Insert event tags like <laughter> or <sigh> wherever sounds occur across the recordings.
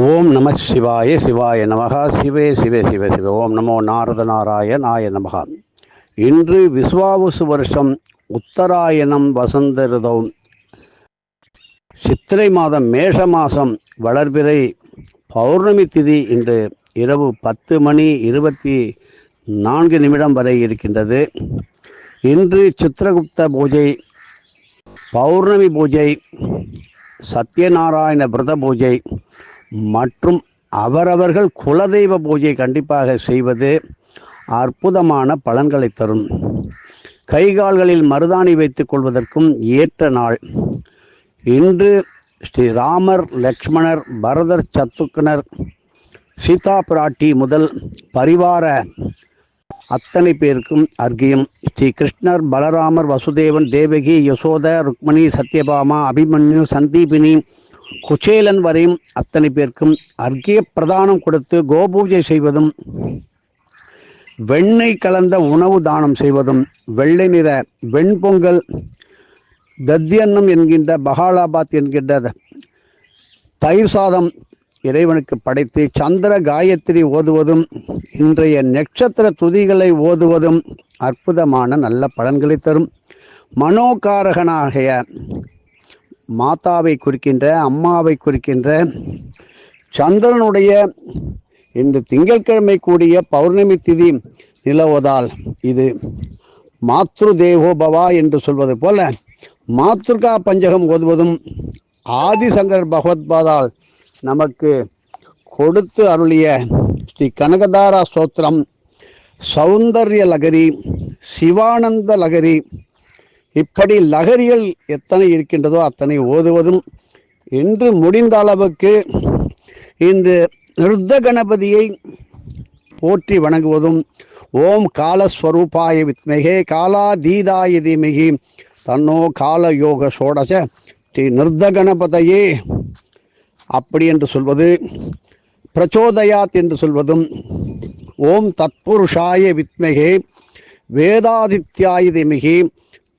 ஓம் நம சிவாய சிவாய நமகா சிவே சிவே சிவ சிவ. ஓம் நமோ நாரத நாராயணாய நமகா. இன்று விஸ்வாவுசு வருஷம் உத்தராயணம் வசந்த ரிதம் சித்திரை மாதம் மேஷ மாதம் வளர்பிறை பௌர்ணமி திதி இன்று இரவு பத்து மணி இருபத்தி நான்கு நிமிடம் வரை இருக்கின்றது. இன்று சித்திரகுப்த பூஜை பௌர்ணமி பூஜை சத்யநாராயண விரத பூஜை மற்றும் அவரவர்கள் குலதெய்வ பூஜை கண்டிப்பாக செய்வது அற்புதமான பலன்களை தரும். கைகால்களில் மருதாணி வைத்துக் கொள்வதற்கும் ஏற்ற நாள். இன்று ஸ்ரீ ராமர் லக்ஷ்மணர் பரதர் சத்துக்கனர் சீதா பிராட்டி முதல் பரிவார அத்தனை பேருக்கும் அர்க்கியம். ஸ்ரீ கிருஷ்ணர் பலராமர் வசுதேவன் தேவகி யசோத ருக்மணி சத்யபாமா அபிமன்யு சந்தீபினி குச்சேலன் வரையும் அத்தனை பேருக்கும் அர்க்கிய பிரதானம் கொடுத்து கோபூஜை செய்வதும் வெண்ணெய் கலந்த உணவு தானம் செய்வதும் வெள்ளை நிற வெண்பொங்கல் தத்தியன்னம் என்கின்ற பகாலாபாத் என்கின்ற தயிர் சாதம் இறைவனுக்கு படைத்து சந்திர காயத்ரி ஓதுவதும் இன்றைய நட்சத்திர துதிகளை ஓதுவதும் அற்புதமான நல்ல பலன்களை தரும். மனோகாரகனாகிய மாதாவை குறிக்கின்ற அம்மாவை குறிக்கின்ற சந்திரனுடைய இந்த திங்கட்கிழமை கூடிய பௌர்ணமி திதி நிலவுவதால் இது மாத்ரு தேவோபவா என்று சொல்வது போல மாத்ருகா பஞ்சகம் ஓதுவதும் ஆதிசங்கர் பகவத்பாதால் நமக்கு கொடுத்து அருளிய ஸ்ரீ கனகதாரா ஸ்தோத்திரம் சௌந்தர்ய லகரி சிவானந்த லகரி இப்படி லகரிகள் எத்தனை இருக்கின்றதோ அத்தனை ஓதுவதும். என்று முடிந்த அளவுக்கு இந்த நிருத்த கணபதியை போற்றி வணங்குவதும் ஓம் காலஸ்வரூபாய வித்மகே காலாதீதாய தீமகி தன்னோ கால யோக சோடச ஸ்ரீ நிருத்த கணபதையே. அப்படி என்று சொல்வது பிரச்சோதயாத் என்று சொல்வதும் ஓம் தத்புருஷாய வித்மகே வேதாதித்யாய திமிகி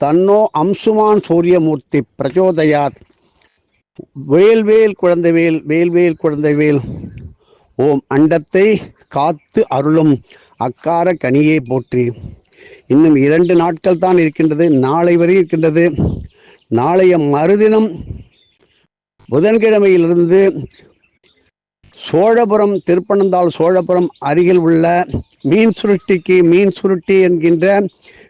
தன்னோ அம்சுமான் சூரியமூர்த்தி பிரச்சோதயாத். வேல்வேல் குழந்தைவேல் வேல்வேல் குழந்தைவேல். ஓம் அண்டத்தை காத்து அருளும் அக்கார கனியை போற்றி. இன்னும் இரண்டு நாட்கள் தான் இருக்கின்றது நாளை வரை இருக்கின்றது. நாளைய மறுதினம் புதன்கிழமையிலிருந்து சோழபுரம் திருப்பனந்தாள் சோழபுரம் அருகில் உள்ள மீன் சுருட்டிக்கு மீன் சுருட்டி என்கின்ற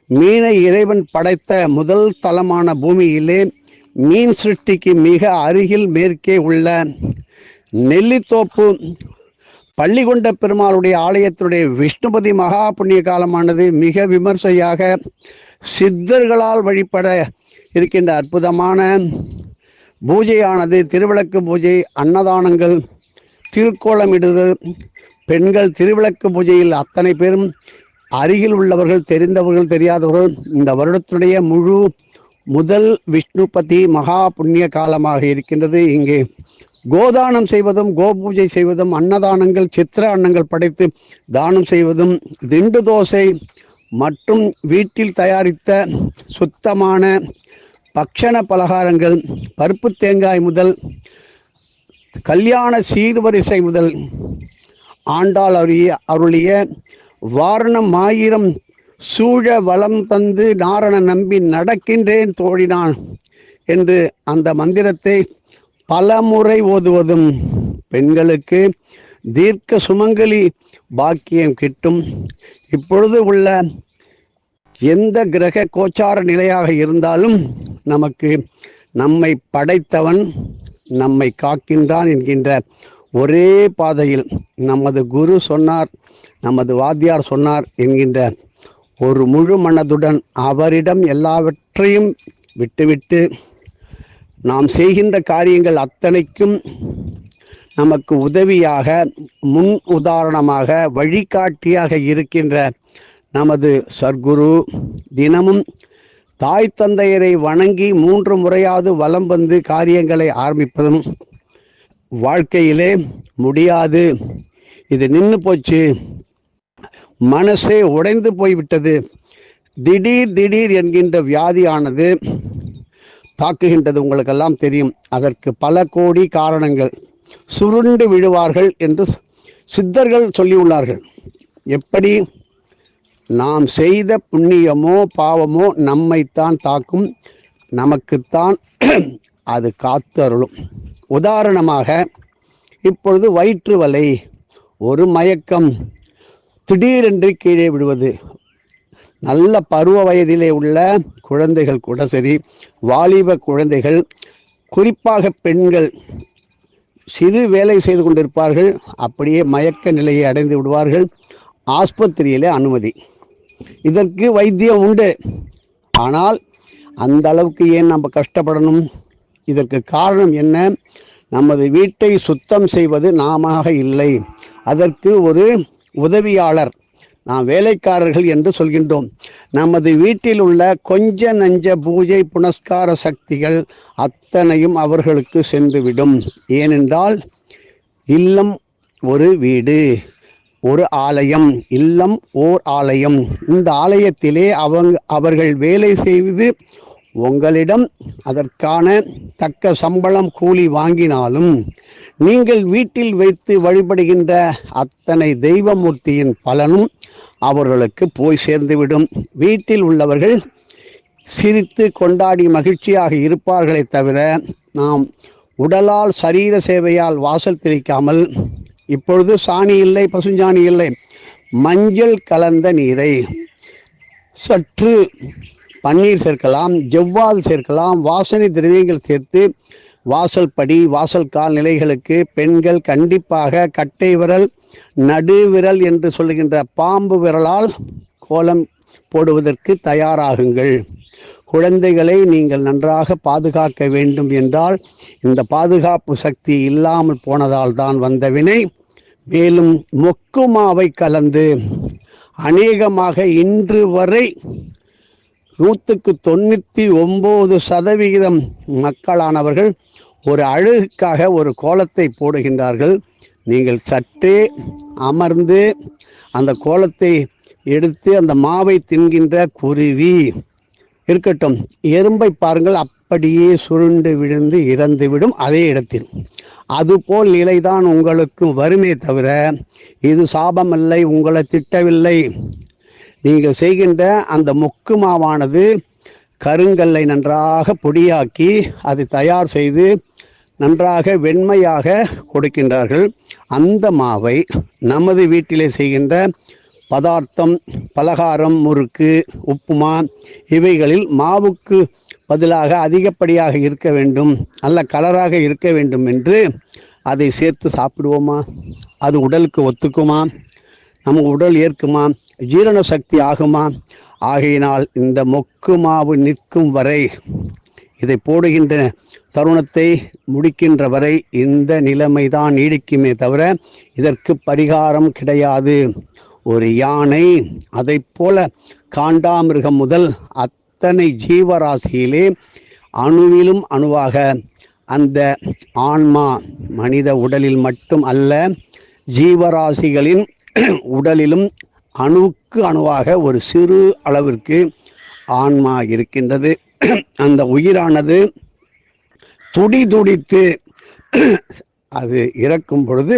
மீனை இறைவன் படைத்த முதல் தலமான பூமியிலே மீன் சிருஷ்டிக்கு மிக அருகில் மேற்கே உள்ள நெல்லித்தோப்பு பள்ளிகொண்ட பெருமாளுடைய ஆலயத்தினுடைய விஷ்ணுபதி மகா புண்ணிய காலமானது மிக விமர்சையாக சித்தர்களால் வழிபட இருக்கின்ற அற்புதமான பூஜையானது. திருவிளக்கு பூஜை அன்னதானங்கள் திருக்கோலமிடுதல் பெண்கள் திருவிளக்கு பூஜையில் அத்தனை பேரும் அருகில் உள்ளவர்கள் தெரிந்தவர்கள் தெரியாதவர்கள் இந்த வருடத்துடைய முழு முதல் விஷ்ணுபதி மகா புண்ணிய காலமாக இருக்கின்றது. இங்கே கோதானம் செய்வதும் கோபூஜை செய்வதும் அன்னதானங்கள் சித்திர அன்னங்கள் படைத்து தானம் செய்வதும் திண்டு தோசை மற்றும் வீட்டில் தயாரித்த சுத்தமான பக்ஷண பலகாரங்கள் பருப்பு தேங்காய் முதல் கல்யாண சீர்வரிசை முதல் ஆண்டாள் அருளிய அருளிய வாரணம் ஆயிரம் சூழ வளம் தந்து நாரண நம்பி நடக்கின்றேன் தோழினான் என்று அந்த மந்திரத்தை பலமுறை ஓதுவதும் பெண்களுக்கு தீர்க்க சுமங்கலி பாக்கியம் கிட்டும். இப்பொழுது உள்ள எந்த கிரக கோச்சார நிலையாக இருந்தாலும் நமக்கு நம்மை படைத்தவன் நம்மை காக்கின்றான் என்கின்ற ஒரே பாதையில் நமது குரு சொன்னார். நமது வாத்தியார் சொன்னார் என்கின்ற ஒரு முழு மனதுடன் அவரிடம் எல்லாவற்றையும் விட்டுவிட்டு நாம் செய்கின்ற காரியங்கள் அத்தனைக்கும் நமக்கு உதவியாக முன் உதாரணமாக வழிகாட்டியாக இருக்கின்ற நமது சர்க்குரு தினமும் தாய் தந்தையரை வணங்கி மூன்று முறையாவது வலம் வந்து காரியங்களை ஆரம்பிப்பதும் வாழ்க்கையிலே முடியாது. இது நின்று போச்சு. மனசே உடைந்து போய்விட்டது. திடீர் திடீர் என்கின்ற வியாதியானது தாக்குகின்றது உங்களுக்கெல்லாம் தெரியும். அதற்கு பல கோடி காரணங்கள். சுருண்டு விழுவார்கள் என்று சித்தர்கள் சொல்லியுள்ளார்கள். எப்படி? நாம் செய்த புண்ணியமோ பாவமோ நம்மைத்தான் தாக்கும். நமக்குத்தான் அது காத்து அருளும் உதாரணமாக இப்பொழுது வயிற்று வலை ஒரு மயக்கம் திடீரென்று கீழே விடுவது நல்ல பருவ வயதிலே உள்ள குழந்தைகள் கூட சரி வாலிப குழந்தைகள் குறிப்பாக பெண்கள் சிறு வேலை செய்து கொண்டிருப்பார்கள். அப்படியே மயக்க நிலையை அடைந்து விடுவார்கள். ஆஸ்பத்திரியிலே அனுமதி. இதற்கு வைத்தியம் உண்டு. ஆனால் அந்த அளவுக்கு ஏன் நம்ம கஷ்டப்படணும்? இதற்கு காரணம் என்ன? நமது வீட்டை சுத்தம் செய்வது நாம இல்லை. அதற்கு ஒரு உதவியாளர். நாம் வேலைக்காரர்கள் என்று சொல்கின்றோம். நமது வீட்டில் உள்ள கொஞ்ச நஞ்ச பூஜை புனஸ்கார சக்திகள் அத்தனையும் அவர்களுக்கு சென்றுவிடும். ஏனென்றால் இல்லம் ஒரு வீடு ஒரு ஆலயம் இல்லம் ஓர் ஆலயம். இந்த ஆலயத்திலே அவங்க அவர்கள் வேலை செய்து உங்களிடம் அதற்கான தக்க சம்பளம் கூலி வாங்கினாலும் நீங்கள் வீட்டில் வைத்து வழிபடுகின்ற அத்தனை தெய்வமூர்த்தியின் பலனும் அவர்களுக்கு போய் சேர்ந்துவிடும். வீட்டில் உள்ளவர்கள் சிரித்து கொண்டாடி மகிழ்ச்சியாக இருப்பார்களே தவிர நாம் உடலால் சரீர சேவையால் வாசல் தெளிக்காமல் இப்பொழுது சாணி இல்லை பசுஞ்சாணி இல்லை மஞ்சள் கலந்த நீரை சற்று பன்னீர் சேர்க்கலாம் ஜவ்வாது சேர்க்கலாம் வாசனை திரவியங்கள் சேர்த்து வாசல் படி வாசல் கால் நிலைகளுக்கு பெண்கள் கண்டிப்பாக கட்டை விரல் நடுவிரல் என்று சொல்லுகின்ற பாம்பு விரலால் கோலம் போடுவதற்கு தயாராகுங்கள். குழந்தைகளை நீங்கள் நன்றாக பாதுகாக்க வேண்டும் என்றால் இந்த பாதுகாப்பு சக்தி இல்லாமல் போனதால் தான் வந்த வினை. மேலும் மொக்குமாவை கலந்து அநேகமாக இன்று வரை நூற்றுக்கு தொண்ணூற்றி ஒம்பது சதவிகிதம் மக்களானவர்கள் ஒரு அழகுக்காக ஒரு கோலத்தை போடுகின்றார்கள். நீங்கள் சற்றே அமர்ந்து அந்த கோலத்தை எடுத்து அந்த மாவை தின்கின்ற குருவி இருக்கட்டும் எறும்பை பாருங்கள் அப்படியே சுருண்டு விழுந்து இறந்துவிடும் அதே இடத்தில். அதுபோல் நிலைதான் உங்களுக்கு வருமே தவிர இது சாபமில்லை உங்களை திட்டவில்லை. நீங்கள் செய்கின்ற அந்த மொக்கு மாவானது கருங்கல்லை நன்றாக பொடியாக்கி அதை தயார் செய்து நன்றாக வெண்மையாக கொடுக்கின்றார்கள். அந்த மாவை நமது வீட்டிலே செய்கின்ற பதார்த்தம் பலகாரம் முறுக்கு உப்புமா இவைகளில் மாவுக்கு பதிலாக அதிகப்படியாக இருக்க வேண்டும் நல்ல கலராக இருக்க வேண்டும் என்று அதை சேர்த்து சாப்பிடுவோமா? அது உடலுக்கு ஒத்துக்குமா? நம்ம உடல் ஏற்குமா? ஜீரண சக்தி ஆகுமா? ஆகையினால் இந்த மொக்கு மாவு நிற்கும் வரை இதை போடுகின்ற தருணத்தை முடிக்கின்ற வரை இந்த நிலைமை தான் நீடிக்குமே தவிர இதற்கு பரிகாரம் கிடையாது. ஒரு யானை அதை போல காண்டாமிருகம் முதல் அத்தனை ஜீவராசியிலே அணுவிலும் அணுவாக. அந்த ஆன்மா மனித உடலில் மட்டும் அல்ல ஜீவராசிகளின் <clears throat> உடலிலும் அணுவுக்கு அணுவாக ஒரு சிறு அளவிற்கு ஆன்மா இருக்கின்றது. <clears throat> அந்த உயிரானது துடி துடித்து அது இறக்கும் பொழுது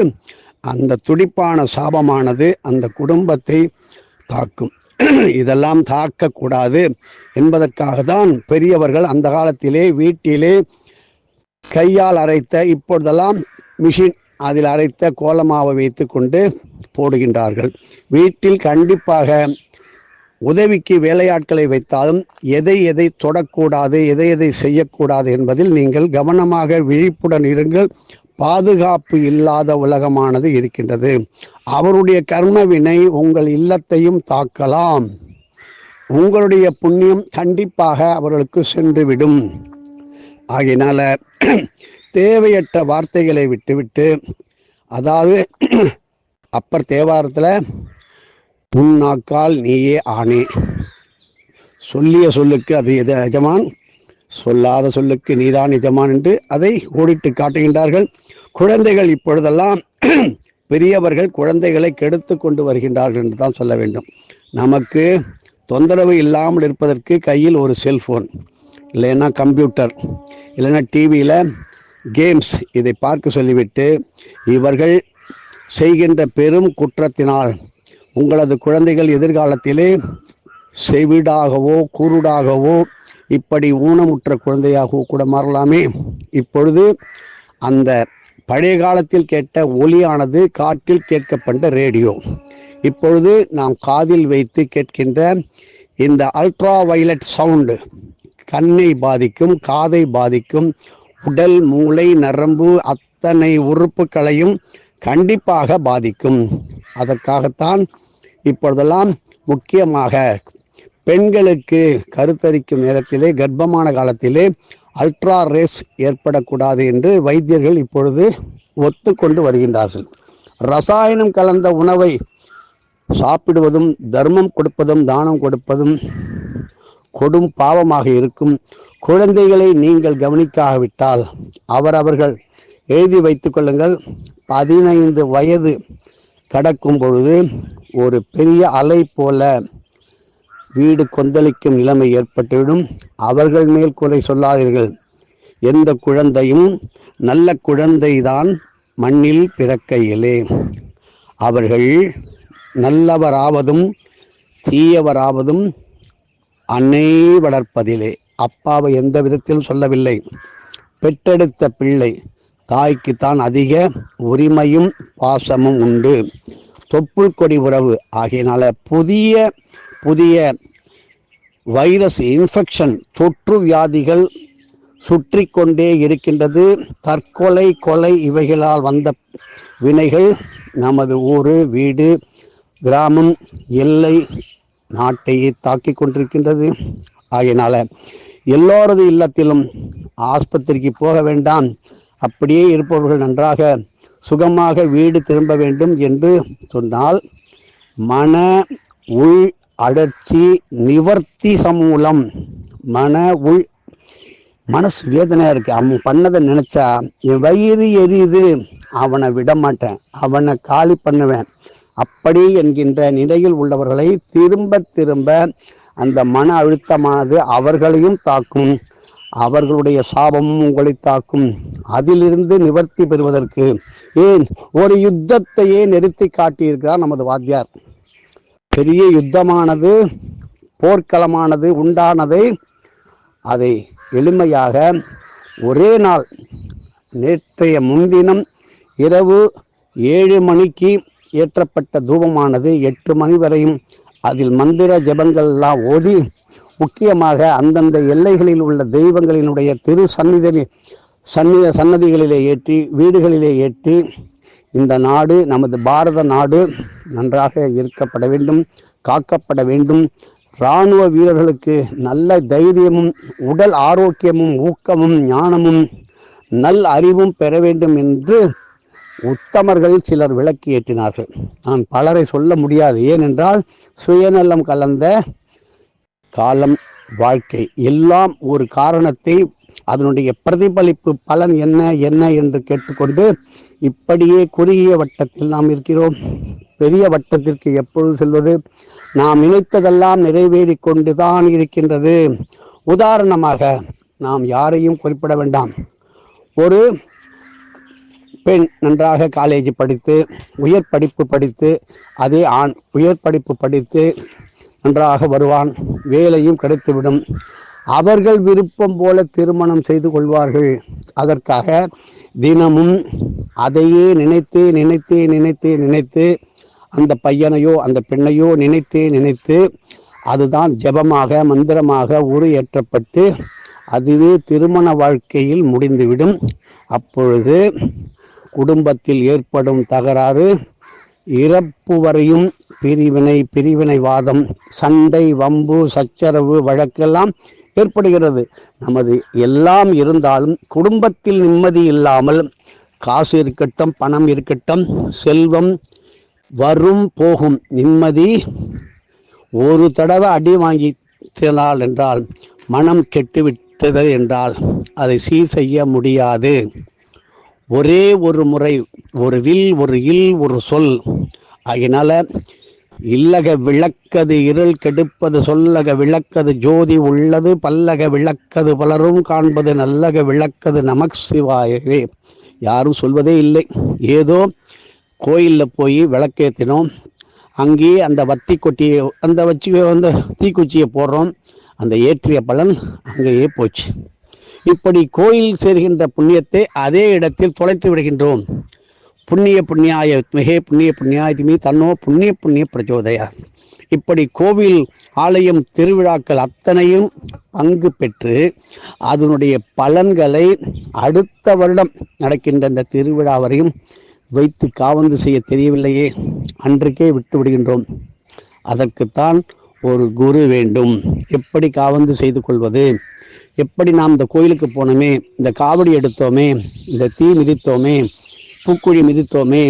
அந்த துடிப்பான சாபமானது அந்த குடும்பத்தை தாக்கும். இதெல்லாம் தாக்கக்கூடாது என்பதற்காக தான் பெரியவர்கள் அந்த காலத்திலே வீட்டிலே கையால் அரைத்த இப்பொழுதெல்லாம் மிஷின் அதில் அரைத்த கோலமாவை வைத்து கொண்டு போடுகின்றார்கள். வீட்டில் கண்டிப்பாக உதவிக்கு வேலையாட்களை வைத்தாலும் எதை எதை தொடக்கூடாது எதை எதை செய்யக்கூடாது என்பதில் நீங்கள் கவனமாக விழிப்புடன் இருங்கள். பாதுகாப்பு இல்லாத உலகமானது இருக்கின்றது. அவருடைய கர்மவினை உங்கள் இல்லத்தையும் தாக்கலாம். உங்களுடைய புண்ணியம் கண்டிப்பாக அவர்களுக்கு சென்றுவிடும். ஆகையினால தேவையற்ற வார்த்தைகளை விட்டுவிட்டு அதாவது அப்பர் தேவாரத்தில் உன்னாக்கால் நீயே ஆனே சொல்லிய சொல்லுக்கு அது எது எஜமான்? சொல்லாத சொல்லுக்கு நீதான் எஜமான் என்று அதை ஓடிட்டு காட்டுகின்றார்கள். குழந்தைகள் இப்பொழுதெல்லாம் <clears throat> பெரியவர்கள் குழந்தைகளை கெடுத்து கொண்டு வருகின்றார்கள் என்று தான் சொல்ல வேண்டும். நமக்கு தொந்தரவு இல்லாமல் இருப்பதற்கு கையில் ஒரு செல்ஃபோன் இல்லைன்னா கம்ப்யூட்டர் இல்லைன்னா டிவியில் கேம்ஸ் இதை பார்க்க சொல்லிவிட்டு இவர்கள் செய்கின்ற பெரும் குற்றத்தினால் உங்களது குழந்தைகள் எதிர்காலத்திலே செவிடாகவோ குருடாகவோ இப்படி ஊனமுற்ற குழந்தையாகவோ கூட மாறலாமே. இப்பொழுது அந்த பழைய காலத்தில் கேட்ட ஒலியானது காற்றில் கேட்கப்பட்ட ரேடியோ. இப்பொழுது நாம் காதில் வைத்து கேட்கின்ற இந்த அல்ட்ரா வயலட் சவுண்டு கண்ணை பாதிக்கும் காதை பாதிக்கும் உடல் மூளை நரம்பு அத்தனை உறுப்புகளையும் கண்டிப்பாக பாதிக்கும். அதற்காகத்தான் இப்பொழுதெல்லாம் முக்கியமாக பெண்களுக்கு கருத்தரிக்கும் நேரத்திலே கர்ப்பமான காலத்திலே அல்ட்ரா ரேஸ் ஏற்படக்கூடாது என்று வைத்தியர்கள் இப்பொழுது ஒத்துக்கொண்டு வருகின்றார்கள். ரசாயனம் கலந்த உணவை சாப்பிடுவதும் தர்மம் கொடுப்பதும் தானம் கொடுப்பதும் கொடும் பாவமாக இருக்கும். குழந்தைகளை நீங்கள் கவனிக்காவிட்டால் அவரவர்கள் எழுதி வைத்துக்கொள்ளுங்கள் பதினைந்து வயது கடக்கும் பொழுது ஒரு பெரிய அலை போல வீடு கொந்தளிக்கும் நிலைமை ஏற்பட்டுவிடும். அவர்கள் மேல் குறை சொல்லாதீர்கள். எந்த குழந்தையும் நல்ல குழந்தைதான் மண்ணில் பிறக்கையிலே. அவர்கள் நல்லவராவதும் தீயவராவதும் அன்னை வளர்ப்பதிலே. அப்பாவை எந்த விதத்திலும் சொல்லவில்லை. பெற்றெடுத்த பிள்ளை தாய்க்குத்தான் அதிக உரிமையும் பாசமும் உண்டு. தொப்புள் கொடி உறவு ஆகையினால புதிய புதிய வைரஸ் இன்ஃபெக்ஷன் தொற்று வியாதிகள் சுற்றி கொண்டே இருக்கின்றது. தற்கொலை கொலை இவைகளால் வந்த வினைகள் நமது ஊர் வீடு கிராமம் எல்லை நாட்டையே தாக்கி கொண்டிருக்கின்றது. ஆகையினால எல்லோரது இல்லத்திலும் ஆஸ்பத்திரிக்கு போக வேண்டாம். அப்படியே இருப்பவர்கள் நன்றாக சுகமாக வீடு திரும்ப வேண்டும் என்று சொன்னால் மன உள் அடர்ச்சி நிவர்த்தி சமூலம் மன உள் மனசு வேதனையா இருக்கு. அவன் பண்ணதை நினைச்சா என் வயிறு எரியுது அவனை விட மாட்டேன் அவனை காலி பண்ணுவேன். அப்படி என்கின்ற நிலையில் உள்ளவர்களை திரும்ப திரும்ப அந்த மன அழுத்தமானது அவர்களையும் தாக்கும். அவர்களுடைய சாபமும் உங்களை தாக்கும். அதிலிருந்து நிவர்த்தி பெறுவதற்கு ஏன் ஒரு யுத்தத்தையே நிறுத்தி காட்டியிருக்கிறார் நமது வாத்தியார். பெரிய யுத்தமானது போர்க்களமானது உண்டானதை அதை எளிமையாக ஒரே நாள் நேற்றைய முன்தினம் இரவு ஏழு மணிக்கு ஏற்றப்பட்ட தூபமானது எட்டு மணி வரையும் அதில் மந்திர ஜபங்கள்லாம் எல்லாம் ஓதி முக்கியமாக அந்தந்த எல்லைகளில் உள்ள தெய்வங்களினுடைய திரு சந்நிதி சந்நித சன்னதிகளிலே ஏற்றி வீடுகளிலே ஏற்றி இந்த நாடு நமது பாரத நாடு நன்றாக இருக்கப்பட வேண்டும் காக்கப்பட வேண்டும். இராணுவ வீரர்களுக்கு நல்ல தைரியமும் உடல் ஆரோக்கியமும் ஊக்கமும் ஞானமும் நல் அறிவும் பெற வேண்டும் என்று உத்தமர்கள் சிலர் விளக்கி ஏற்றினார்கள். நான் பலரை சொல்ல முடியாது. ஏனென்றால் சுயநலம் கலந்த காலம் வாழ்க்கை எல்லாம் ஒரு காரணத்தை அதனுடைய பிரதிபலிப்பு பலன் என்ன என்ன என்று கேட்டுக்கொண்டு இப்படியே குறுகிய வட்டத்தில் நாம் இருக்கிறோம். பெரிய வட்டத்திற்கு எப்பொழுது செல்வது? நாம் நினைத்ததெல்லாம் நிறைவேறி கொண்டுதான் இருக்கின்றது. உதாரணமாக நாம் யாரையும் குறிப்பிட வேண்டாம். ஒரு பெண் நன்றாக காலேஜ் படித்து உயர் படிப்பு படித்து அதே ஆண் உயர் படிப்பு படித்து நன்றாக வருவான். வேலையும் கிடைத்துவிடும். அவர்கள் விருப்பம் போல திருமணம் செய்து கொள்வார்கள். அதற்காக தினமும் அதையே நினைத்து நினைத்து நினைத்து நினைத்து அந்த பையனையோ அந்த பெண்ணையோ நினைத்து நினைத்து அதுதான் ஜெபமாக மந்திரமாக உரு ஏற்றப்பட்டு அதுவே திருமண வாழ்க்கையில் முடிந்துவிடும். அப்பொழுது குடும்பத்தில் ஏற்படும் தகராறு இறப்பு வரையும் பிரிவினை பிரிவினைவாதம் சண்டை வம்பு சச்சரவு வழக்கெல்லாம் ஏற்படுகிறது. நமது எல்லாம் இருந்தாலும் குடும்பத்தில் நிம்மதி இல்லாமல் காசு இருக்கட்டும் பணம் இருக்கட்டும் செல்வம் வரும் போகும். நிம்மதி ஒரு தடவை அடி வாங்கினால் என்றால் மனம் கெட்டுவிட்டது என்றால் அதை சீர் செய்ய முடியாது. ஒரே ஒரு முறை ஒரு வில் ஒரு இல் ஒரு சொல். அதனால் இல்லக விளக்கது இருள் கெடுப்பது சொல்லக விளக்கது ஜோதி உள்ளது பல்லக விளக்கது பலரும் காண்பது நல்லக விளக்கது நமக் சிவாயவே யாரும் சொல்வதே இல்லை. ஏதோ கோயிலில் போய் விளக்கேற்றினோம் அங்கேயே அந்த வத்தி கொட்டியை அந்த வச்சு அந்த தீக்குச்சியை போடுறோம். அந்த ஏற்றிய பலன் அங்கேயே போச்சு. இப்படி கோயில் சேர்கின்ற புண்ணியத்தை அதே இடத்தில் தொலைத்து விடுகின்றோம். புண்ணிய புண்ணியாய மிகே புண்ணிய புண்ணியாயுமே தன்னோ புண்ணிய புண்ணிய பிரச்சோதயா. இப்படி கோவில் ஆலயம் திருவிழாக்கள் அத்தனையும் பங்கு பெற்று அதனுடைய பலன்களை அடுத்த வருடம் நடக்கின்ற இந்த திருவிழா வரையும் வைத்து காவந்து செய்ய தெரியவில்லையே. அன்றைக்கே விட்டு விடுகின்றோம். அதற்குத்தான் ஒரு குரு வேண்டும். எப்படி காவந்து செய்து கொள்வது? எப்படி நாம் இந்த கோயிலுக்கு போனோமே? இந்த காவடி எடுத்தோமே? இந்த தீ மிதித்தோமே? பூக்குழி மிதித்தோமே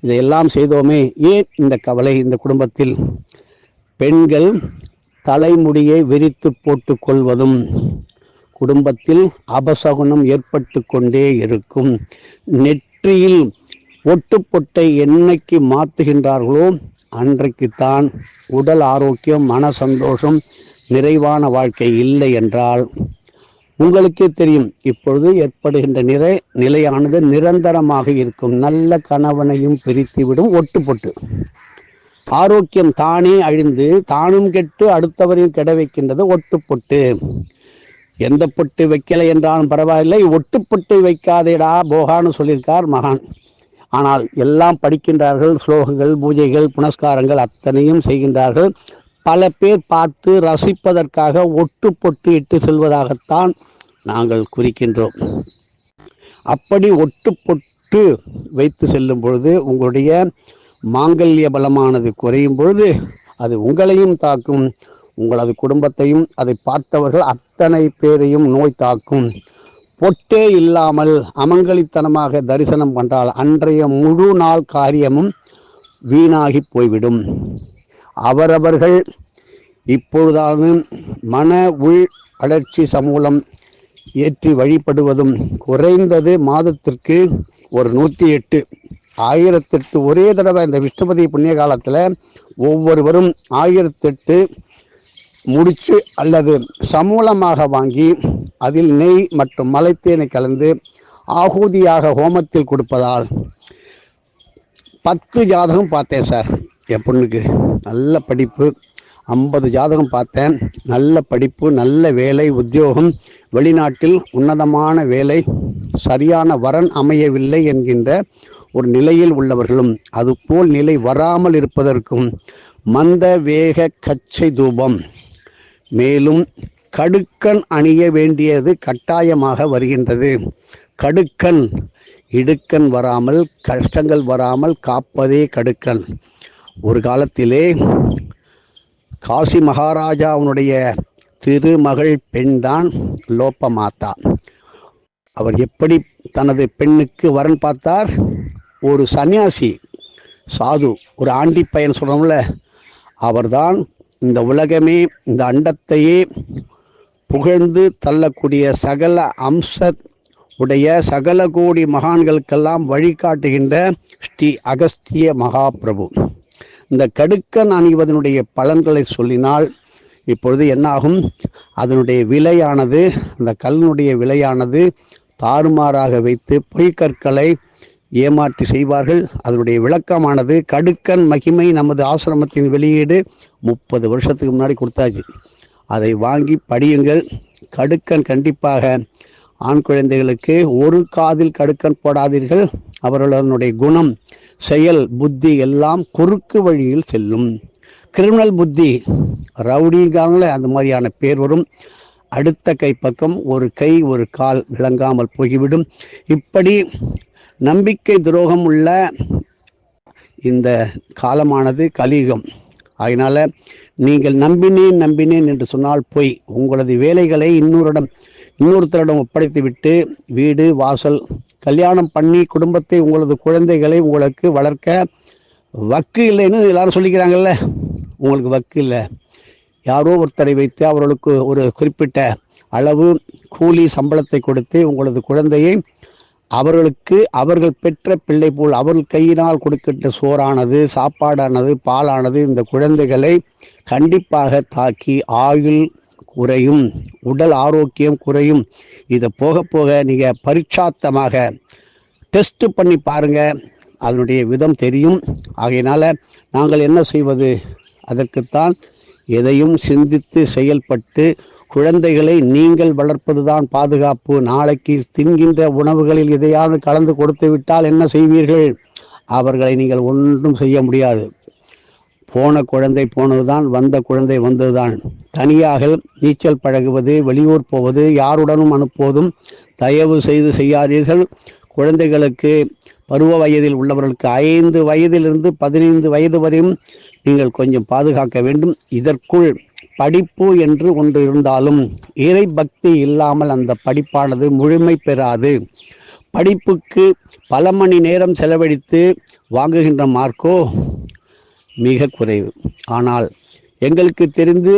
இதையெல்லாம் செய்தோமே ஏன் இந்த கவலை இந்த குடும்பத்தில்? பெண்கள் தலைமுடியை விரித்து போட்டு கொள்வதும் குடும்பத்தில் அபசகுனம் ஏற்பட்டு கொண்டே இருக்கும். நெற்றியில் ஒட்டுப்பொட்டை என்னைக்கு மாற்றுகின்றார்களோ அன்றைக்குத்தான் உடல் ஆரோக்கியம் மன சந்தோஷம் நிறைவான வாழ்க்கை இல்லை என்றால் உங்களுக்கே தெரியும் இப்பொழுது ஏற்படுகின்ற நிறை நிலையானது நிரந்தரமாக இருக்கும். நல்ல கணவனையும் பிரித்துவிடும் ஒட்டுப்பொட்டு. ஆரோக்கியம் தானே அழிந்து தானும் கெட்டு அடுத்தவரையும் கெட வைக்கின்றது ஒட்டுப்பொட்டு. எந்த பொட்டு வைக்கலை என்றாலும் பரவாயில்லை ஒட்டுப்பொட்டு வைக்காதேடா போகான்னு சொல்லியிருக்கார் மகான். ஆனால் எல்லாம் படிக்கின்றார்கள் ஸ்லோகங்கள் பூஜைகள் புனஸ்காரங்கள் அத்தனையும் செய்கின்றார்கள். பல பேர் பார்த்து ரசிப்பதற்காக ஒட்டு பொட்டு இட்டு செல்வதாகத்தான் நாங்கள் குறிக்கின்றோம். அப்படி ஒட்டு பொட்டு வைத்து செல்லும் பொழுது உங்களுடைய மாங்கல்ய பலமானது குறையும் பொழுது அது உங்களையும் தாக்கும். உங்களது குடும்பத்தையும் அதை பார்த்தவர்கள் அத்தனை பேரையும் நோய் தாக்கும். பொட்டே இல்லாமல் அமங்கலித்தனமாக தரிசனம் பண்ணால் அன்றைய முழு நாள் காரியமும் வீணாகி போய்விடும். அவரவர்கள் இப்பொழுதாவது மன உள் வளர்ச்சி சமூலம் ஏற்றி வழிபடுவதும் குறைந்தது மாதத்திற்கு ஒரு நூற்றி எட்டு. ஆயிரத்தெட்டு ஒரே தடவை இந்த விஷ்ணுபதி புண்ணிய காலத்தில் ஒவ்வொருவரும் ஆயிரத்தெட்டு முடிச்சு அல்லது சமூலமாக வாங்கி அதில் நெய் மற்றும் மலைத்தேனை கலந்து ஆகூதியாக ஹோமத்தில் கொடுப்பதால் பத்து ஜாதகம் பார்த்தேன் சார். என் பொண்ணுக்கு நல்ல படிப்பு ஐம்பது ஜாதகம் பார்த்தேன். நல்ல படிப்பு நல்ல வேலை உத்தியோகம். வெளிநாட்டில் உன்னதமான வேலை. சரியான வரன் அமையவில்லை என்கின்ற ஒரு நிலையில் உள்ளவர்களும் அதுபோல் நிலை வராமல் இருப்பதற்கும் மந்த வேக கச்சை தூபம். மேலும் கடுக்கன் அணிய வேண்டியது கட்டாயமாக வருகின்றது. கடுக்கன் இடுக்கன் வராமல் கஷ்டங்கள் வராமல் காப்பதே கடுக்கன். ஒரு காலத்திலே காசி மகாராஜாவுடைய திருமகள் பெண்தான் லோப்பமாத்தா அவர் எப்படி தனது பெண்ணுக்கு வரன் பார்த்தார்? ஒரு சன்னியாசி சாது ஒரு ஆண்டி பையன் சொல்கிறோம்ல அவர்தான் இந்த உலகமே இந்த அண்டத்தையே புகழ்ந்து தள்ளக்கூடிய சகல அம்ச உடைய சகல கோடி மகான்களுக்கெல்லாம் வழிகாட்டுகின்ற ஸ்ரீ அகஸ்திய மகாபிரபு. இந்த கடுக்கன் அணிவதனுடைய பலன்களை சொல்லினால் இப்பொழுது என்னாகும்? அதனுடைய விலையானது அந்த கல்லினுடைய விலையானது தாறுமாறாக வைத்து பொய்க்கற்களை ஏமாற்றி செய்வார்கள். அதனுடைய விளக்கமானது கடுக்கன் மகிமை நமது ஆசிரமத்தின் வெளியீடு முப்பது வருஷத்துக்கு முன்னாடி கொடுத்தாச்சு. அதை வாங்கி படியுங்கள். கடுக்கன் கண்டிப்பாக ஆண் குழந்தைகளுக்கு ஒரு காதில் கடுக்கன் போடாதீர்கள். அவர்களுடைய குணம் செயல் புத்தி எல்லாம் குறுக்கு வழியில் செல்லும். கிரிமினல் புத்தி ரவுடிங்காங்களே அந்த மாதிரியான பேர் வரும். அடுத்த கை பக்கம் ஒரு கை ஒரு கால் விளங்காமல் போய்விடும். இப்படி நம்பிக்கை துரோகம் உள்ள இந்த காலமானது கலியுகம். அதனால் நீங்கள் நம்பினேன் நம்பினேன் என்று சொன்னால் போய் உங்களது வேலைகளை இன்னொருடம் இன்னொருத்தரிடம் ஒப்படைத்துவிட்டு வீடு வாசல் கல்யாணம் பண்ணி குடும்பத்தை உங்களது குழந்தைகளை உங்களுக்கு வளர்க்க வக்கு இல்லைன்னு எல்லாரும் சொல்லிக்கிறாங்கல்ல. உங்களுக்கு வக்கு இல்லை. யாரோ ஒருத்தரை வைத்து அவர்களுக்கு ஒரு குறிப்பிட்ட அளவு கூலி சம்பளத்தை கொடுத்து உங்களது குழந்தையை அவர்களுக்கு அவர்கள் பெற்ற பிள்ளை போல் அவர்கள் கையினால் கொடுக்கின்ற சோறானது சாப்பாடானது பாலானது இந்த குழந்தைகளை கண்டிப்பாக தாக்கி ஆயுள் குறையும் உடல் ஆரோக்கியம் குறையும். இதை போக போக நீங்கள் பரிட்சாத்தமாக டெஸ்ட்டு பண்ணி பாருங்கள் அதனுடைய விதம் தெரியும். ஆகையினால் நாங்கள் என்ன செய்வது? அதற்குத்தான் எதையும் சிந்தித்து செயல்பட்டு குழந்தைகளை நீங்கள் வளர்ப்பதுதான் பாதுகாப்பு. நாளைக்கு தின்கின்ற உணவுகளில் எதையாவது கலந்து கொடுத்து விட்டால் என்ன செய்வீர்கள்? அவர்களை நீங்கள் ஒன்றும் செய்ய முடியாது. போன குழந்தை போனதுதான் வந்த குழந்தை வந்ததுதான். தனியாக நீச்சல் பழகுவது வெளியூர் போவது யாருடனும் அனுப்புவதும் தயவு செய்து செய்யாதீர்கள். குழந்தைகளுக்கு பருவ வயதில் உள்ளவர்களுக்கு ஐந்து வயதிலிருந்து பதினைந்து வயது வரையும் நீங்கள் கொஞ்சம் பாதுகாக்க வேண்டும். இதற்குள் படிப்பு என்று ஒன்று இருந்தாலும் இறை பக்தி இல்லாமல் அந்த படிப்பானது முழுமை பெறாது. படிப்புக்கு பல மணி நேரம் செலவழித்து வாங்குகின்ற மார்க்கோ மிக குறைவு. ஆனால் எங்களுக்கு தெரிந்து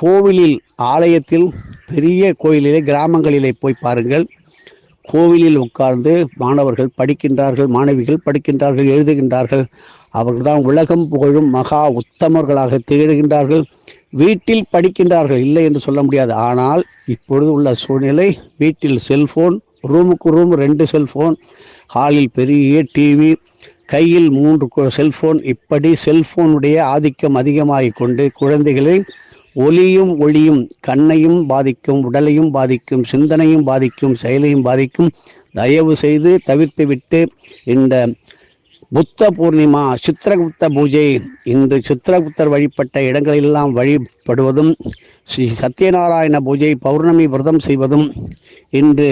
கோவிலில் ஆலயத்தில் பெரிய கோயிலிலே கிராமங்களிலே போய் பாருங்கள். கோவிலில் உட்கார்ந்து மாணவர்கள் படிக்கின்றார்கள் மாணவிகள் படிக்கின்றார்கள் எழுதுகின்றார்கள். அவர்கள்தான் உலகம் புகழும் மகா உத்தமர்களாக திகழ்கின்றார்கள். வீட்டில் படிக்கின்றார்கள் இல்லை என்று சொல்ல முடியாது. ஆனால் இப்பொழுது உள்ள சூழ்நிலை வீட்டில் செல்ஃபோன் ரூமுக்கு ரூம் ரெண்டு செல்ஃபோன் ஹாலில் பெரிய டிவி கையில் மூன்று கு- செல்போன் இப்படி செல்போனுடைய ஆதிக்கம் அதிகமாகிக் கொண்டு குழந்தைகளை ஒளியும் ஒளியும் கண்ணையும் பாதிக்கும் உடலையும் பாதிக்கும் சிந்தனையும் பாதிக்கும் செயலையும் பாதிக்கும் தயவு செய்து தவிர்த்துவிட்டு இந்த புத்த பூர்ணிமா சித்திரகுப்த பூஜை இன்று சித்திரகுப்தர் வழிபட்ட இடங்களெல்லாம் வழிபடுவதும் ஸ்ரீ சத்யநாராயண பூஜை பௌர்ணமி விரதம் செய்வதும் இன்று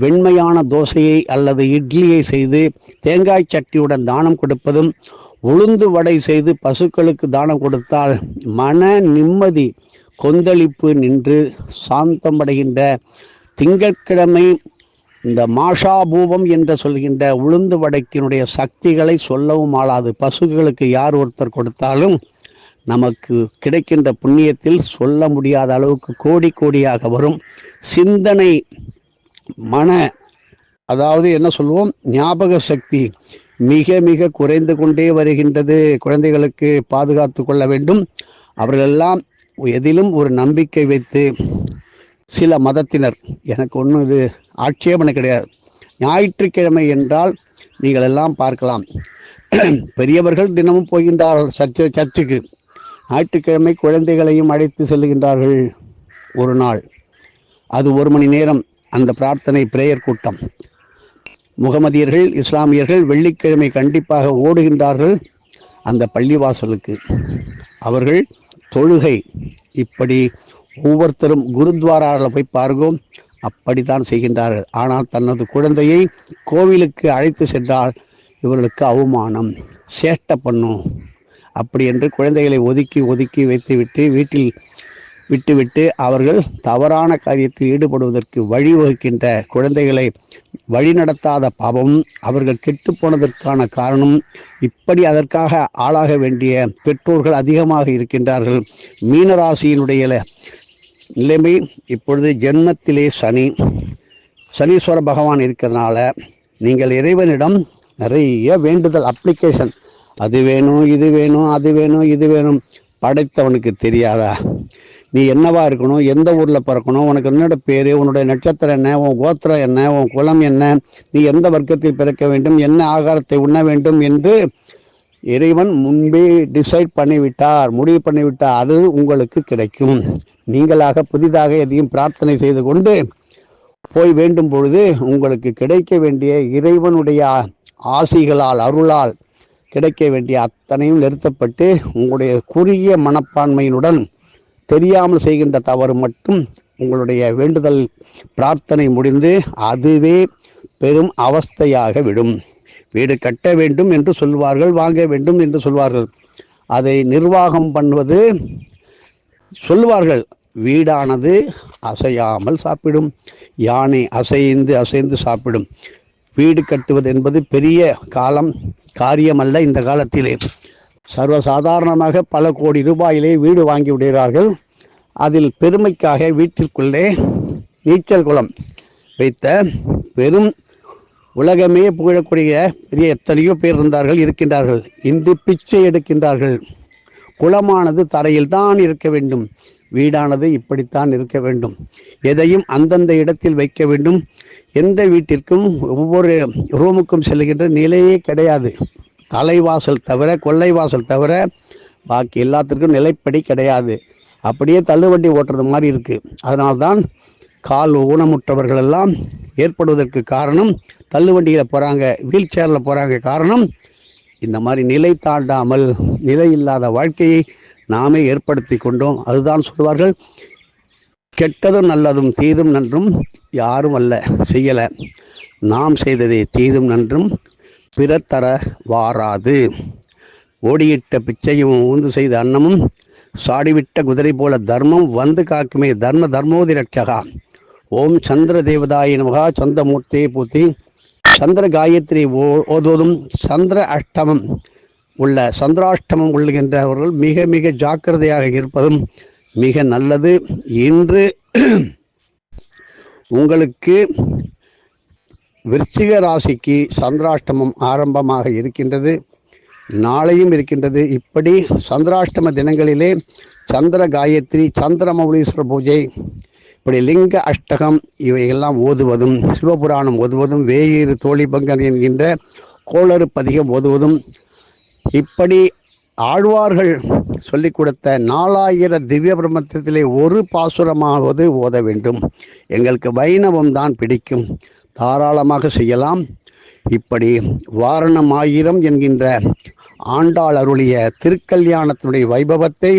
வெண்மையான தோசையை அல்லது இட்லியை செய்து தேங்காய் சட்டியுடன் தானம் கொடுப்பதும் உளுந்து வடை செய்து பசுக்களுக்கு தானம் கொடுத்தால் மன நிம்மதி கொந்தளிப்பு நின்று சாந்தமடைகின்ற திங்கட்கிழமை இந்த மாஷாபூபம் என்று சொல்கின்ற உளுந்து வடைக்கினுடைய சக்திகளை சொல்லவும் ஆளாது. பசுக்களுக்கு யார் ஒருத்தர் கொடுத்தாலும் நமக்கு கிடைக்கின்ற புண்ணியத்தில் சொல்ல முடியாத அளவுக்கு கோடி கோடியாக வரும். சிந்தனை மன அதாவது என்ன சொல்லுவோம் ஞாபக சக்தி மிக மிக குறைந்து கொண்டே வருகின்றது. குழந்தைகளுக்கு பாதுகாத்து கொள்ள வேண்டும். அவர்களெல்லாம் எதிலும் ஒரு நம்பிக்கை வைத்து சில மதத்தினர் எனக்கு ஒன்றும் இது ஆட்சேபனை கிடையாது. ஞாயிற்றுக்கிழமை என்றால் நீங்கள் எல்லாம் பார்க்கலாம். பெரியவர்கள் தினமும் போகின்றார்கள் சர்ச்சு சர்ச்சுக்கு. ஞாயிற்றுக்கிழமை குழந்தைகளையும் அழைத்து செல்லுகின்றார்கள் ஒரு நாள். அது ஒரு மணி நேரம் அந்த பிரார்த்தனை பிரேயர் கூட்டம். முகமதியர்கள் இஸ்லாமியர்கள் வெள்ளிக்கிழமை கண்டிப்பாக ஓடுகின்றார்கள் அந்த பள்ளிவாசலுக்கு. அவர்கள் தொழுகை இப்படி ஒவ்வொருத்தரும் குருத்வாராவில் போய் பாருங்கோம் அப்படித்தான் செய்கின்றார்கள். ஆனால் தனது குழந்தையை கோவிலுக்கு அழைத்து சென்றால் இவர்களுக்கு அவமானம். சேட்டை பண்ணும். அப்படி என்று குழந்தைகளை ஒதுக்கி ஒதுக்கி வைத்துவிட்டு வீட்டில் விட்டுவிட்டு அவர்கள் தவறான காரியத்தில் ஈடுபடுவதற்கு வழிவகுக்கின்ற குழந்தைகளை வழிநடத்தாத பாவம் அவர்கள் கெட்டு போனதற்கான காரணம் இப்படி அதற்காக ஆளாக வேண்டிய பெற்றோர்கள் அதிகமாக இருக்கின்றார்கள். மீனராசியினுடைய நிலைமை இப்பொழுது ஜென்மத்திலே சனி. சனீஸ்வர பகவான் இருக்கிறதுனால நீங்கள் இறைவனிடம் நிறைய வேண்டுதல் அப்ளிகேஷன் அது வேணும் இது வேணும் அது வேணும் இது வேணும். படைத்தவனுக்கு தெரியாதா? நீ என்னவா இருக்கணும்? எந்த ஊரில் பிறக்கணும்? உனக்கு என்னோட பேர் உன்னுடைய நட்சத்திரம் என்ன? உன் கோத்திரம் என்ன? உன் குலம் என்ன? நீ எந்த வர்க்கத்தில் பிறக்க வேண்டும்? என்ன ஆகாரத்தை உண்ண வேண்டும் என்று இறைவன் முன்பே டிசைட் பண்ணிவிட்டார். முடிவு பண்ணிவிட்டார். அது உங்களுக்கு கிடைக்கும். நீங்களாக புதிதாக எதையும் பிரார்த்தனை செய்து கொண்டு போய் வேண்டும் பொழுது உங்களுக்கு கிடைக்க வேண்டிய இறைவனுடைய ஆசிகளால் அருளால் கிடைக்க வேண்டிய அத்தனையும் நிறுத்தப்பட்டு உங்களுடைய குறுகிய மனப்பான்மையினுடன் தெரியாமல் செய்கின்ற தவறு மட்டும் உங்களுடைய வேண்டுதல் பிரார்த்தனை முடிந்து அதுவே பெரும் அவஸ்தையாக விடும். வீடு கட்ட வேண்டும் என்று சொல்வார்கள் வாங்க வேண்டும் என்று சொல்வார்கள். அதை நிர்வாகம் பண்ணுவது சொல்லுவார்கள் வீடானது அசையாமல் சாப்பிடும். யானை அசைந்து அசைந்து சாப்பிடும். வீடு கட்டுவது என்பது பெரிய காலம் காரியமல்ல இந்த காலத்திலே. சர்வசாதாரணமாக பல கோடி ரூபாயிலே வீடு வாங்கி விடுகிறார்கள். அதில் பெருமைக்காக வீட்டிற்குள்ளே நீச்சல் குளம் வைத்த பெரும் உலகமே புகழக்கூடிய பெரிய எத்தனையோ பேர் இருந்தார்கள் இருக்கின்றார்கள். இன்று பிச்சை எடுக்கின்றார்கள். குளமானது தரையில் தான் இருக்க வேண்டும். வீடானது இப்படித்தான் இருக்க வேண்டும். எதையும் அந்தந்த இடத்தில் வைக்க வேண்டும். எந்த வீட்டிற்கும் ஒவ்வொரு ரூமுக்கும் செல்கின்ற நிலையே கிடையாது. தலைவாசல் தவிர கொள்ளை வாசல் தவிர பாக்கி எல்லாத்திற்கும் நிலைப்படி கிடையாது. அப்படியே தள்ளுவண்டி ஓட்டுறது மாதிரி இருக்கு. அதனால்தான் கால் ஊனமுற்றவர்கள் எல்லாம் ஏற்படுவதற்கு காரணம் தள்ளுவண்டியில் போகிறாங்க வீல் சேரில் போகிறாங்க காரணம் இந்த மாதிரி நிலை தாண்டாமல் நிலை இல்லாத வாழ்க்கையை நாமே ஏற்படுத்தி கொண்டோம். அதுதான் சொல்வார்கள் கெட்டதும் நல்லதும் தீதும் நன்றும் யாரும் அல்ல செய்யலை. நாம் செய்ததே தீதும் நன்றும் பிற தர வாராது. ஓடியிட்ட பிச்சையும் ஊந்து செய்த அன்னமும் சாடிவிட்ட குதிரை போல தர்மம் வந்து காக்குமே தர்ம தர்மோதி ரட்சகா ஓம் சந்திர தேவதாய நமகா சந்தமூர்த்தியை பூத்தி சந்திர காயத்ரி ஓ- ஓதுவதும் சந்திர அஷ்டமம் உள்ள சந்திராஷ்டமம் உள்ளுகின்றவர்கள் மிக மிக ஜாக்கிரதையாக இருப்பதும் மிக நல்லது. இன்று உங்களுக்கு விருச்சிக ராசிக்கு சந்திராஷ்டமம் ஆரம்பமாக இருக்கின்றது. நாளையும் இருக்கின்றது. இப்படி சந்திராஷ்டம தினங்களிலே சந்திர காயத்ரி சந்திரமௌலீஸ்வர பூஜை இப்படி லிங்க அஷ்டகம் இவையெல்லாம் ஓதுவதும் சிவபுராணம் ஓதுவதும் வேயிறு தோழிபங்கன் என்கின்ற கோளறு பதிகம் ஓதுவதும் இப்படி ஆழ்வார்கள் சொல்லிக் கொடுத்த நாலாயிர திவ்ய பிரம்மத்திலே ஒரு பாசுரமாவது ஓத வேண்டும். எங்களுக்கு வைணவம் தான் பிடிக்கும். தாராளமாக செய்யலாம். இப்படி வாரணம் ஆயிரம் என்கின்ற ஆண்டாள் அருளிய திருக்கல்யாணத்தினுடைய வைபவத்தை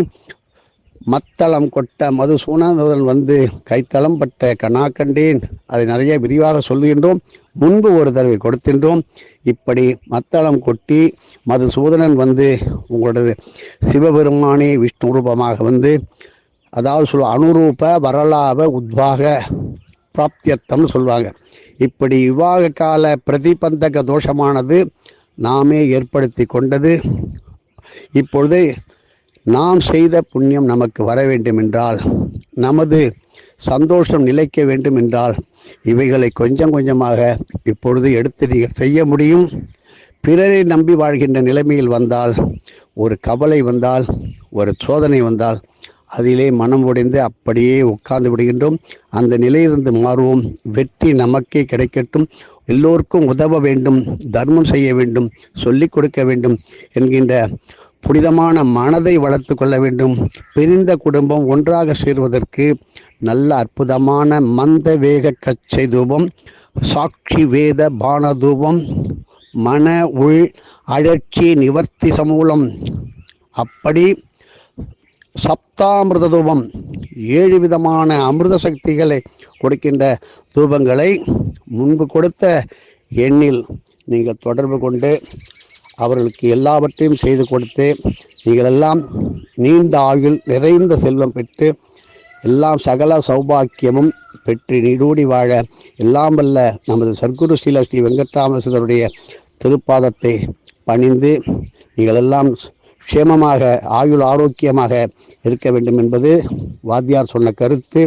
மத்தளம் கொட்ட மதுசூனந்தன் வந்து கைத்தளம் பட்ட கனா கண்டேன். அதை நிறைய விரிவாக சொல்லுகின்றோம். முன்பு ஒரு தடவை கொடுத்தின்றோம். இப்படி மத்தளம் கொட்டி மதுசூதனன் வந்து உங்களது சிவபெருமானே விஷ்ணு ரூபமாக வந்து அதாவது சொல்ல அனுரூப வரலாப உத்வாக பிராப்தியத்தம்னு சொல்லுவாங்க இப்படி விவாக கால பிரதிபந்தக தோஷமானது நாமே ஏற்படுத்தி கொண்டது. இப்பொழுது நாம் செய்த புண்ணியம் நமக்கு வர வேண்டும் என்றால் நமது சந்தோஷம் நிலைக்க வேண்டும் என்றால் இவைகளை கொஞ்சம் கொஞ்சமாக இப்பொழுது எடுத்து நீங்கள் செய்ய முடியும். பிறரை நம்பி வாழ்கின்ற நிலைமையில் வந்தால் ஒரு கவலை வந்தால் ஒரு சோதனை வந்தால் அதிலே மனம் உடைந்து அப்படியே உட்கார்ந்து விடுகின்றோம். அந்த நிலையிலிருந்து மாறுவோம். வெற்றி நமக்கே கிடைக்கட்டும். எல்லோருக்கும் உதவ வேண்டும். தர்மம் செய்ய வேண்டும். சொல்லிக் கொடுக்க வேண்டும் என்கின்ற புனிதமான மனதை வளர்த்து கொள்ள வேண்டும். பிரிந்த குடும்பம் ஒன்றாக சேர்வதற்கு நல்ல அற்புதமான மந்த வேக கச்சை தூபம் சாட்சி வேத பான தூபம் மன உள் அழற்சி நிவர்த்தி சமூலம். அப்படி சப்தாமிரத தூபம் ஏழு விதமான அமிர்த சக்திகளை கொடுக்கின்ற தூபங்களை முன்பு கொடுத்த எண்ணில் நீங்கள் தொடர்பு கொண்டு அவர்களுக்கு எல்லாவற்றையும் செய்து கொடுத்து நீங்கள் எல்லாம் நீண்ட ஆயுள் நிறைந்த செல்வம் பெற்று எல்லாம் சகல சௌபாக்கியமும் பெற்று நீடூடி வாழ எல்லாம் வல்ல நமது சர்க்குரு ஸ்ரீல ஸ்ரீ வெங்கட்ராமசுதருடைய திருப்பாதத்தை பணிந்து நீங்கள் எல்லாம் க்ஷேமமாக ஆயுள் ஆரோக்கியமாக இருக்க வேண்டும் என்பது வாத்தியார் சொன்ன கருத்து.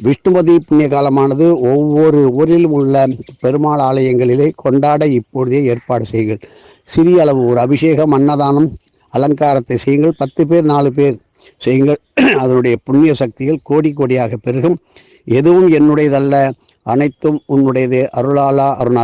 விஷ்ணுபதி புண்ணிய காலமானது ஒவ்வொரு ஊரிலும் உள்ள பெருமாள் ஆலயங்களிலே கொண்டாட இப்பொழுதே ஏற்பாடு செய்கிறேன் சிறிய அளவு ஒரு அபிஷேகம் அன்னதானம் அலங்காரத்தை செய்யுங்கள். பத்து பேர் நாலு பேர் செய்யுங்கள். <clears throat> அதனுடைய புண்ணிய சக்திகள் கோடி கோடியாக பெருகும். எதுவும் என்னுடையதல்ல. அனைத்தும் உன்னுடையது. அருளாலா அருணா